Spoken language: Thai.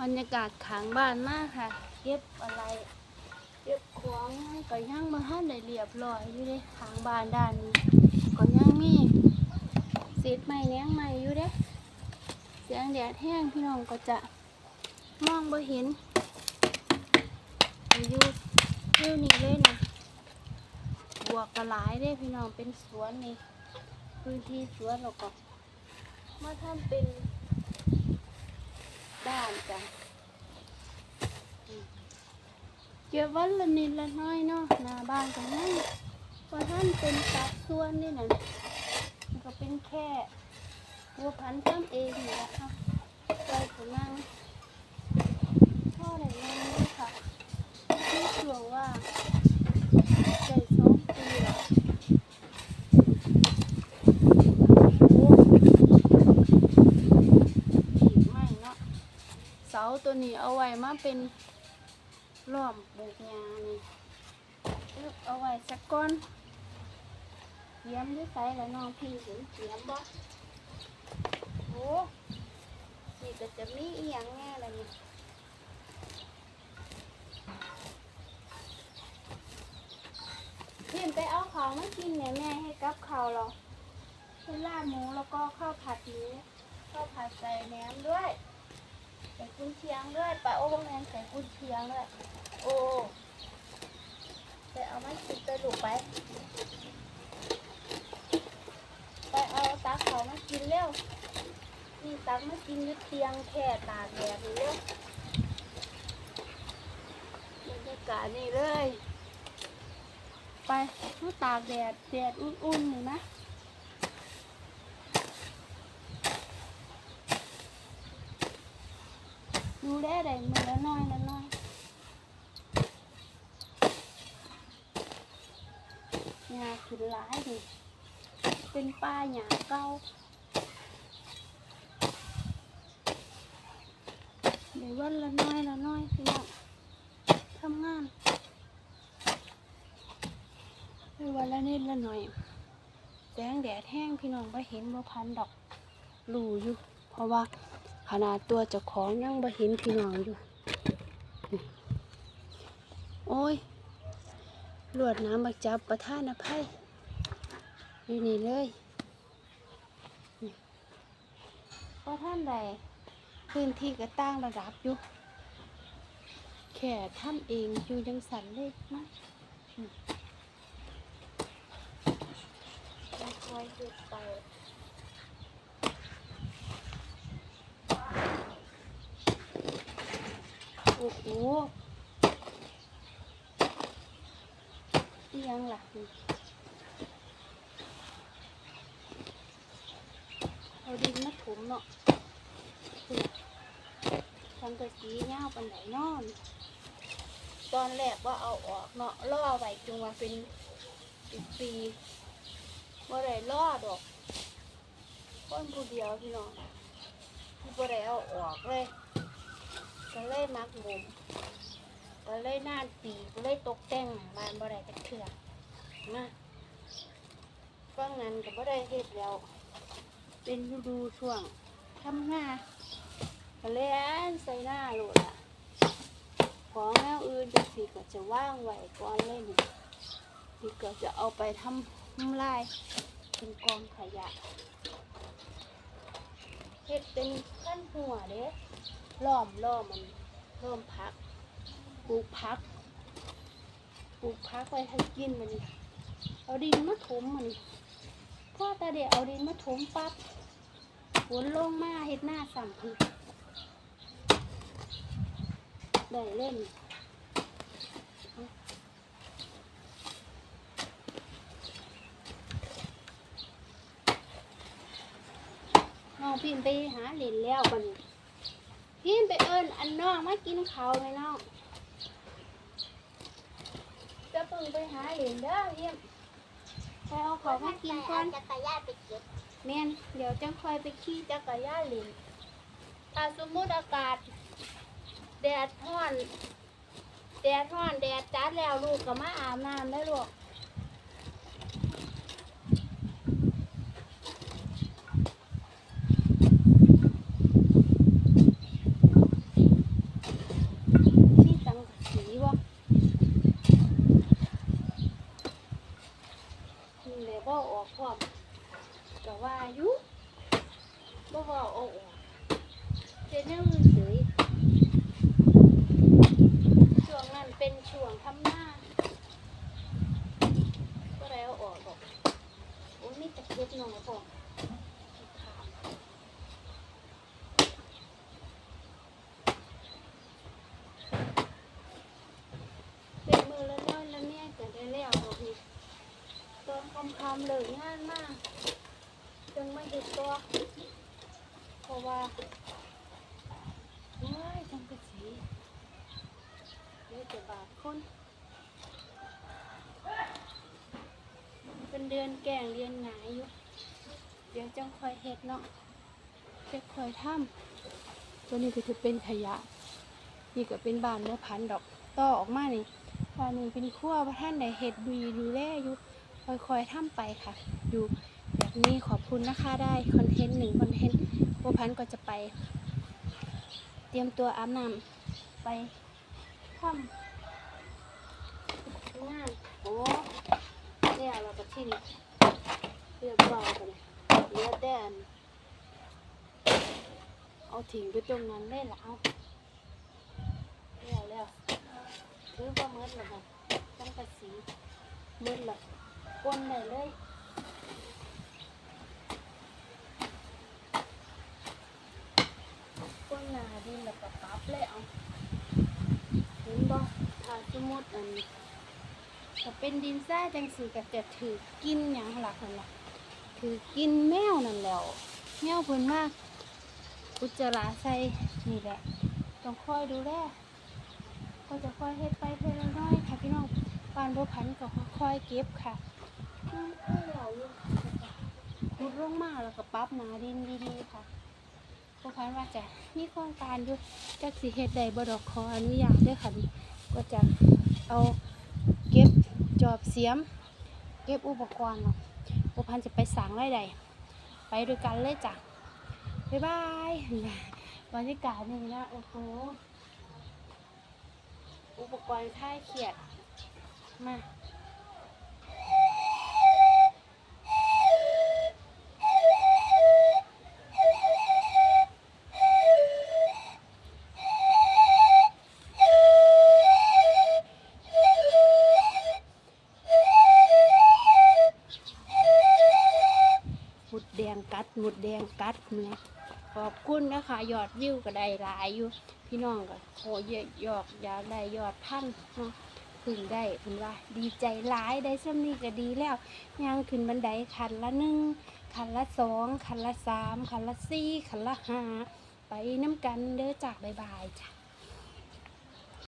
บรรยากาศขางบ้านมากค่ะ เก็บอะไร เก็บของก็ยังมาทันได้เรียบร้อยอยู่เด้ขางบ้านด้านนี้ก็ยังมีเศษไม้แหนงไม้อยู่เด้เสียงแดดแห้งพี่น้องก็จะมองบ่เห็นอยู่อยู่นี่เลยนะบวกกระหลายเด้พี่น้องเป็นสวนนี่พื้นที่สวนเราก็มาทำเป็น ด้านจ้ะเก็บวันละนิดละน้อยเนาะหน้าบ้านกันนั่นเพราะท่านเป็นตัดส่วนนี่นะมันก็เป็นแค่บัวพันธุ์ทำเองนี่แหละค่ะใจของนางพ่อได้นางด้วยค่ะที่ชัวว่าใจสองปีแล้วโอ้อีกไม่เนาะ เสา ตัวนี้เอาไว้มาเป็นล้อมปลูกหญ้านี่เอาไว้สักก้อนเตรียมด้วยไสแล้วน้องพี่เห็นเตรียมบ่โอ้นี่ก็จะมีอีหยังแน่ละนี่เพียนไปเอาของมากินเนี่ยแม่ให้กับข้าวเราเป็นลาบหมูแล้วก็ข้าวผัดหมูข้าวผัดใส่แหนมด้วย ใส่กุนเชียงด้วยปลาโอ้บางแมนใส่กุนเชียงด้วยโอ้ไปเอามากินไปลูกไป ไปเอาตักเขามากินเร็วนี่ตักมากินยึดเตียงแค่ตาแดดเร็วบรรยากาศนี่เลย ไปมาตากแดดแดดอุ่นๆนี่นะ ดูแลได้มือละน้อยละน้อยหญ้าขึ้นหลายดิเป็นป้าหญ้าเก่าเดี๋ยววันละน้อยละน้อยพี่น้องทำงานเดี๋ยววันละนิดละหน่อยแสงแดดแห้งพี่น้องก็เห็นบ่พันดอกรูอยู่เพราะว่า ขนาดตัวเจ้าของยังบ่เห็นพี่น้องอยู่นี่โอ้ยลวดน้ำบักจับประท่านอภัยอยู่นี่เลยนี่เพราะท่านใดพื้นที่ก็ตั้งระดับอยู่แค่ทำเองอยู่ยังสันเลยนะอืมค่อยๆเฮ็ดไป โอ้โหอิหยังล่ะเอาดินมาถมเนาะนี่ทำกระสีเงาปันไหนนอน ตอนแรกว่าเอาออกเนาะล่อไว้จงว่าเป็นป็นปีว่าได้ล่อดอกคนผู้เดียวพี่น้องที่บ่ได้เอาออกเลย ก็เลยมักงมก็เลยน่านปีก็เลยตกแต่งหน้าบ้านบ่ได้จักเถื่อนะฟังนั้นก็บ่ได้เฮ็ดแล้ว เป็นฤดูช่วงทำหน้าก็เลยอันใส่หน้าโหลดอะของแนวอื่นจังสิก็จะว่างไว้ก่อนเลยนี่นี่ก็จะเอาไปทำทำลายเป็นกองขยะเฮ็ดเป็นขั้นหัวเด้ ล้อมล้อมมันเพิ่มพักปลูกพักปลูกพักไว้ให้กินมันเอาดินมาถมมันพ่อตาเดียวเอาดินมาถมปั๊บฝนลงมาเฮ็ดหน้าสั่งพึกได้เล่นน้องพิมไปหาเหรียญแล้วมัน พี่ไปเอิญอันน้องมากินเขาวไหมน้องจะเพิ่งไปหาเหรียญเด้อเยี่ยมไปเอาของมากินก่อนจักรยานไปเก็บแม่นเดี๋ยวจังค่อยไปขี่จักรยานเหรียญถ้าสมมุติอากาศ แดดร้อน แดดร้อนแดดจัดแล้วลูกก็มาอาบน้ำได้ลูก มือเฉยช่วงนั้นเป็นช่วงทำหน้าก็แล้วออกบอกโอ้ยนี่ตะเกียบหน่อยพอเป็นมือละน้อยละเนี่ยจะได้แล้วบอกนี่ตอนคำคำๆเลยงานมากจึงไม่เห็นตัว ราะว่าว้ายจังกะสีนี่จะบาดคนเป็นเดือนแก่งเดือนหงายอยู่เดี๋ยวจังคอยเฮ็ดเนาะจะคอยทำตัวนี้ก็จะเป็นขยะ นี่ก็เป็นบานเนื้อพันดอกต่อออกมานี่บานนี้เป็นขั้วพระท่านใดเฮ็ดดูดูแลอยู่คอยๆทำไปค่ะ อยู่แบบนี้ขอบคุณนะคะได้คอนเทนต์หนึ่งคอนเทนต์ บัวพันก็จะไป เตรียมตัวอาบน้ำไปทำงานโอ้แล้วเราก็ที่นี่เรียบร้อยกันเหลือแต่อันเอาถิงไปตรงนั้นเลยละเอาแล้วแล้วถือว่ามืดแล้วค่ะตั้งแต่สีมืดและก้นได้เลย ก้น หนาดินแล้วก็ปรับเลยเอาเห็นบ่ถ้าสมมติอันถ้าเป็นดินทรายจังสีก็จะถือกินอย่างหลักนั่นแหละถือกินแมวนั่นแหล้วแมวเพิ่นมากอุจจาระใส่นี่แหละต้องคอยดูแลก็จะคอยเฮ็ดไปเพื่อน้อยๆค่ะพี่น้องปานบัวพันก็คอยเก็บค่ะน้ำเอ้ยเอาอยู่ขุดลงมาแล้วก็ปรับหนาดินดีๆค่ะ ผู้พันว่าจะมีโครงการอยู่จักสิเฮ็ดใดบ่ดอกขออนุญาตด้อค่ะนี่ก็จะเอาเก็บจอบเสียม เก็บอุปกรณ์เนาะผู้พันจะไปสร้างไรใดไปด้วยกันเลยจ้ะบ๊ายบายบรรยากาศนี่นะโอ้โหอุปกรณ์ค่ายเขียดมา มุดแดงกัดเนี่ยขอบคุณนะคะยอดวิวก็ได้หลายอยู่ พี่น้องก็โหเยอะยอกอยากได้ยอดพันเนาะพึ่งได้คุณว่าดีใจหลายได้ซ้ำนี้ก็ดีแล้วย่างขึ้นบันไดขันละหนึ่งขันละสองขันละสามขันละสี่ขันละห้าไปน้ำกันเด้อจากบายบายจ้ะ